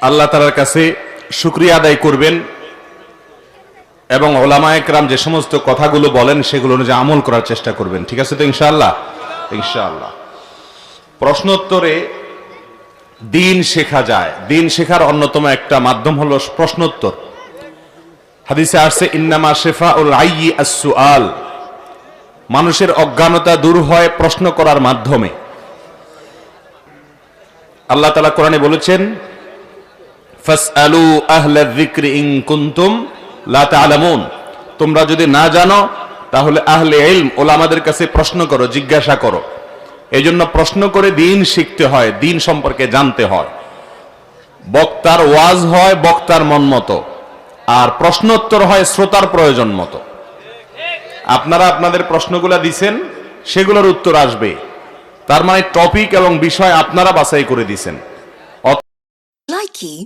আল্লাহ তালার কাছে শুক্রিয়া আদায় করবেন এবং ওলামা একরাম যে সমস্ত কথাগুলো বলেন সেগুলো অনুযায়ী আমল করার চেষ্টা করবেন। ঠিক আছে তো ইনশাআল্লাহ? ইনশাআল্লাহ। প্রশ্নোত্তরে দিন শেখা যায়। দিন শেখার অন্যতম একটা মাধ্যম হলো প্রশ্নোত্তর। হাদিসে আসছে, ইন্নামা শেফা উল আইয়ি আল মানুষের অজ্ঞানতা দূর হয় প্রশ্ন করার মাধ্যমে। আল্লাহ তালা কোরআনে বলেছেন ফাসআলু আহলা যিকরি ইন কুনতুম লা তা'লামুন তোমরা যদি না জানো, তাহলে আহলে ইলম, ওলামাদের কাছে প্রশ্ন করো, জিজ্ঞাসা করো। এই জন্য প্রশ্ন করে দিন শিখতে হয়, দিন সম্পর্কে জানতে হয়। বক্তার ওয়াজ হয় বক্তার মন মতো, আর প্রশ্নোত্তর হয় শ্রোতার প্রয়োজন মতো। আপনারা আপনাদের প্রশ্নগুলা দিছেন, সেগুলোর উত্তর আসবে। তার মানে টপিক এবং বিষয় আপনারা বাছাই করে দিছেন। Likey